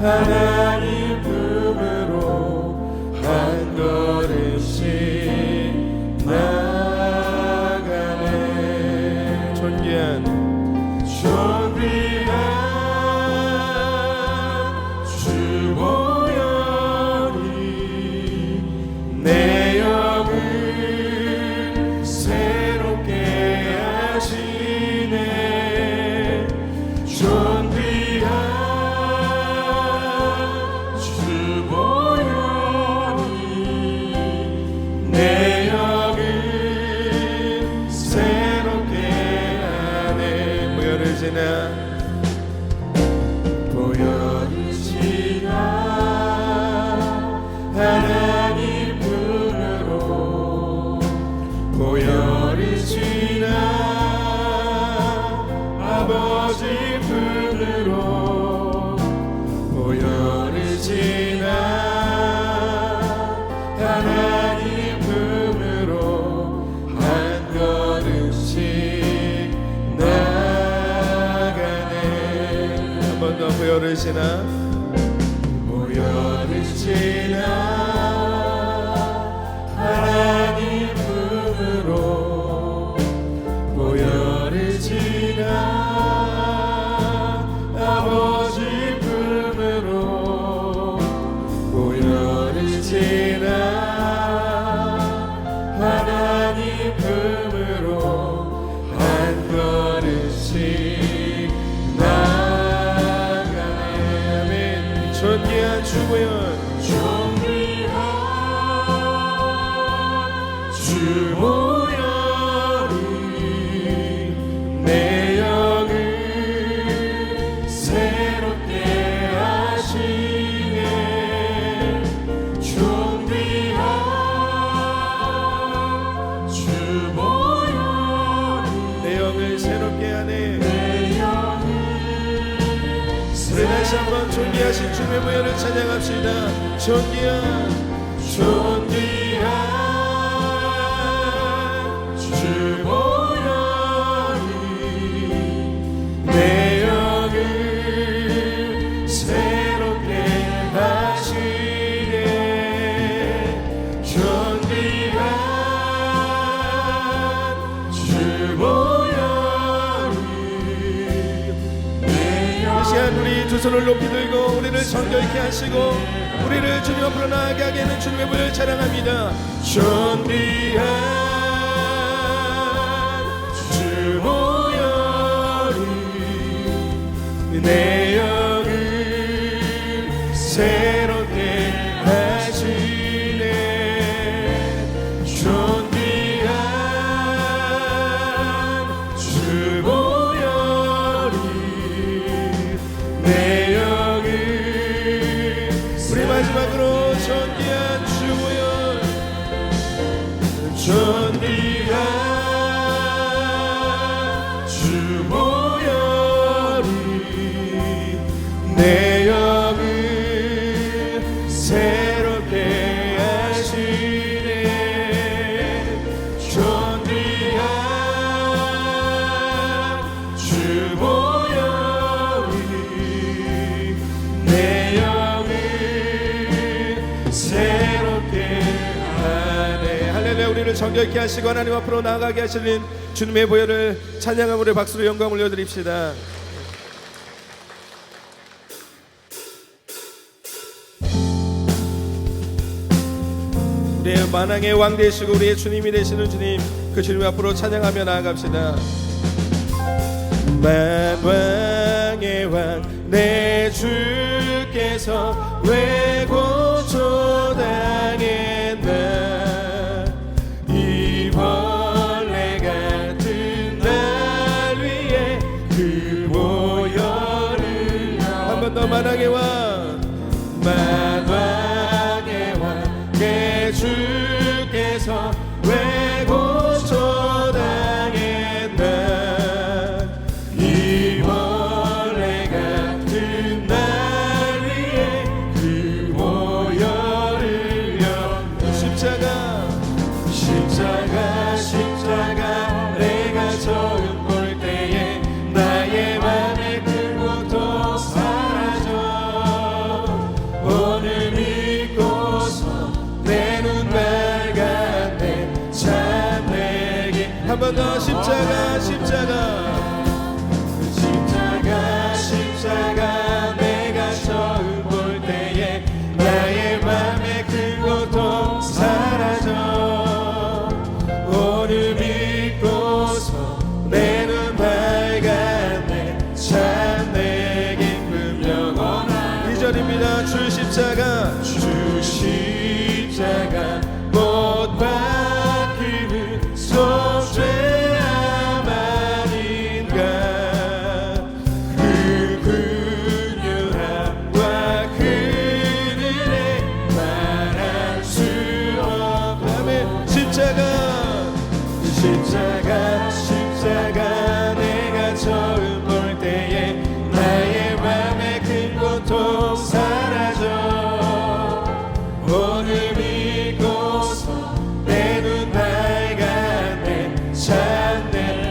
하나님 더 보혈을 지나? 보혈을 지나? 하나님 품으로 보혈을 지나? 아버지 품으로 보혈을 지나? 하나님 품으로 한 걸음씩 주보 다시 한번 존귀하신 주의 보혈을 찬양합시다. 존귀한 존귀한 주보 손을 높이 들고 우리를 정결케 하시고 우리를 주님 앞으로 나아가게 하는 주님의 보혈 찬양합니다. 존귀한 주보혈이 내 존귀한 주보혈이 내 정결케 하시고 하나님 앞으로 나아가게 하시는 주님의 보혈을 찬양함으로 박수로 영광 올려드립시다. 우리의 만왕의 왕 되시고 우리의 주님이 되시는 주님 그 주님 앞으로 찬양하며 나아갑시다. 만왕의 왕 내 주께서 왜고 더 만왕의 왕 십자가 십자가.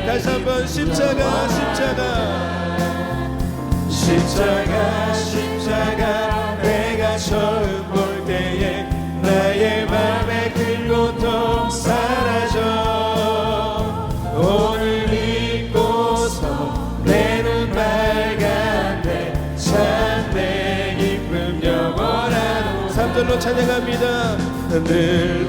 다시 한번 십자가 십자가. 십자가 십자가 내가 처음 볼 때에 나의 맘에 길고 통 사라져. 오늘 믿고서 내 눈 밝은데 참내 기쁨 영원한 3절로 찬양합니다. 늘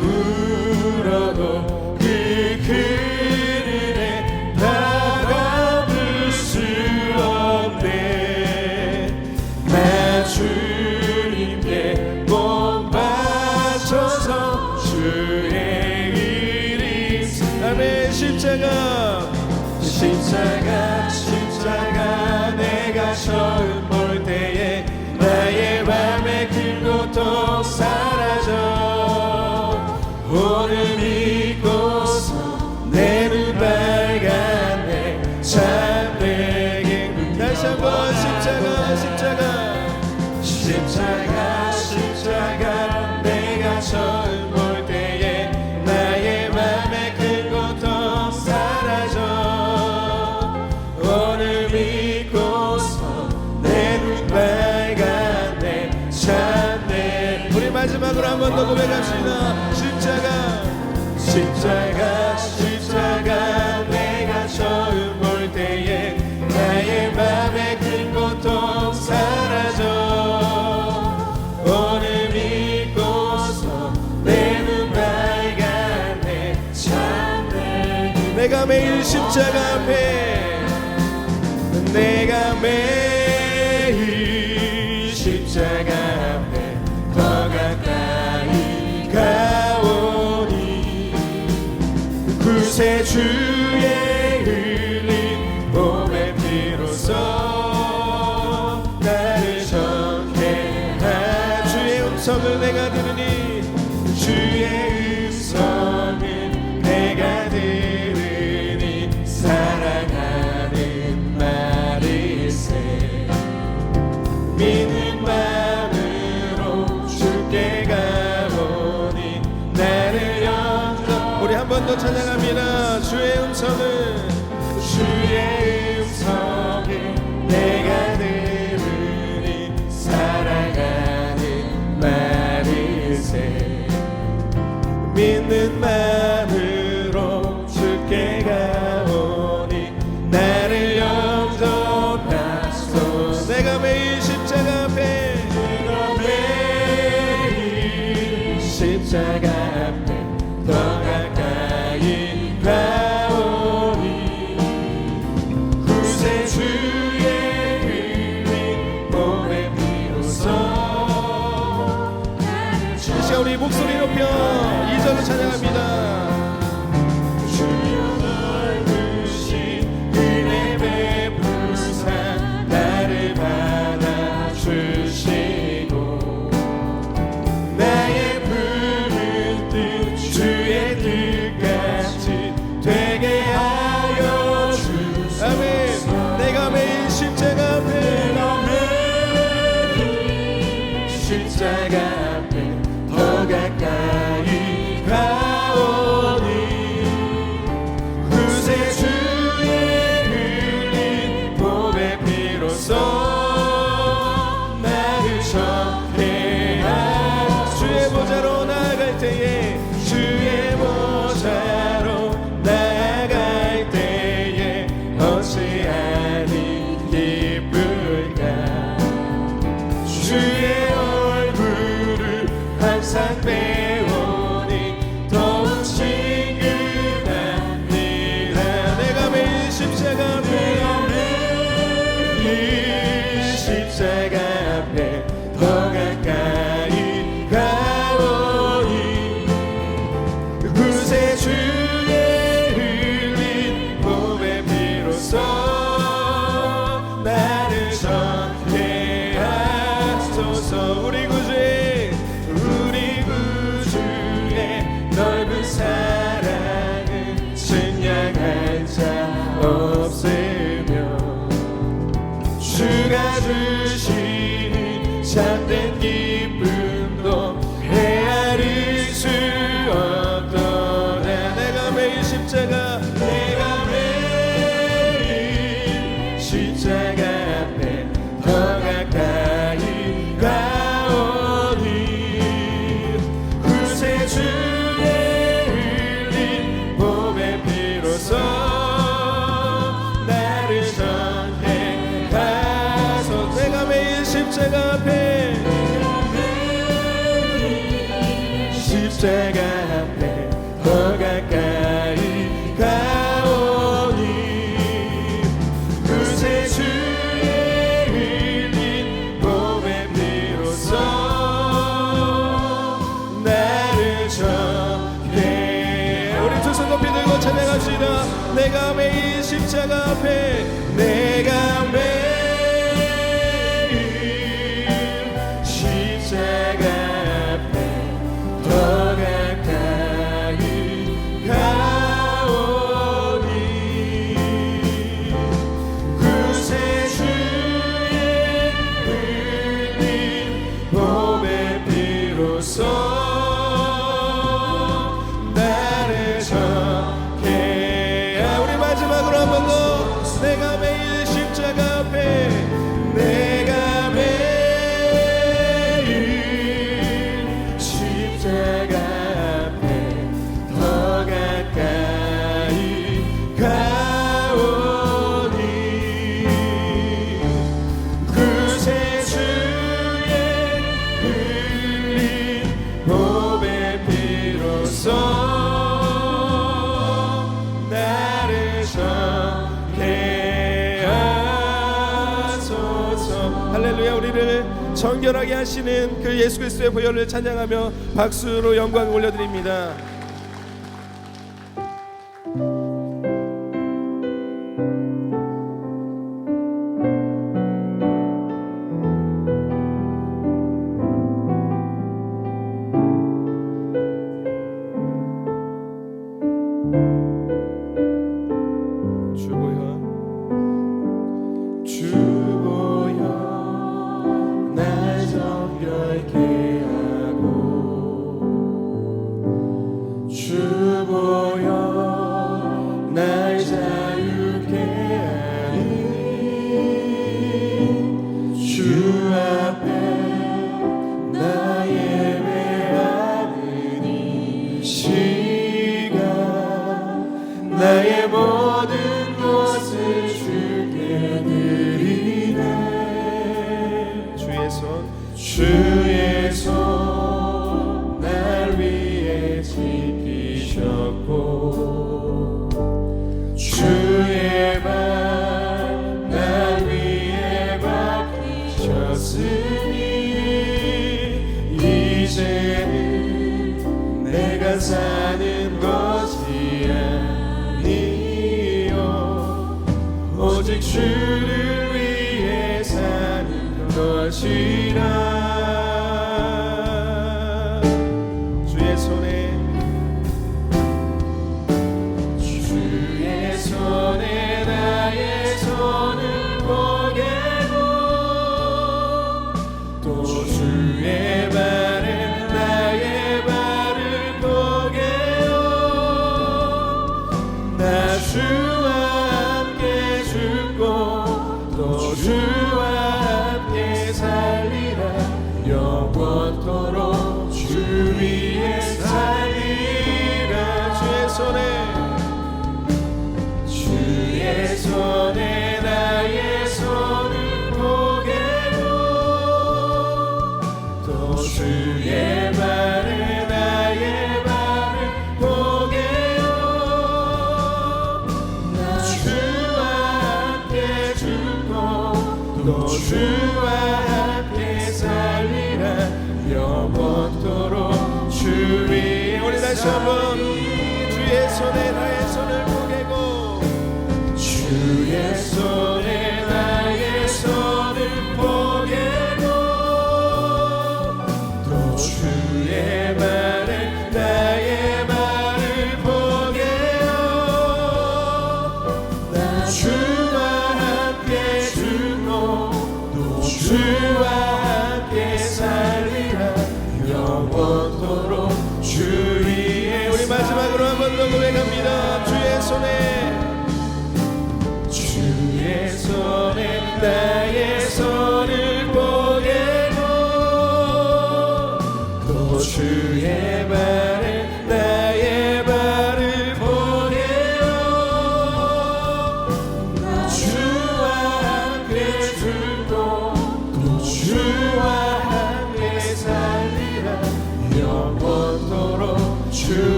sing. 십자가 십자가 십자가 십자가 내가 처음 볼 때에 나의 맘에 큰 고통 사라져. 오늘 믿고서 내 눈 밝아내 참내 내가 매일 십자가 앞에 봅시다 내가 매일 십자가 앞에 내가 매일 정결하게 하시는 그 예수 그리스도의 보혈을 찬양하며 박수로 영광 올려드립니다. 주의 손.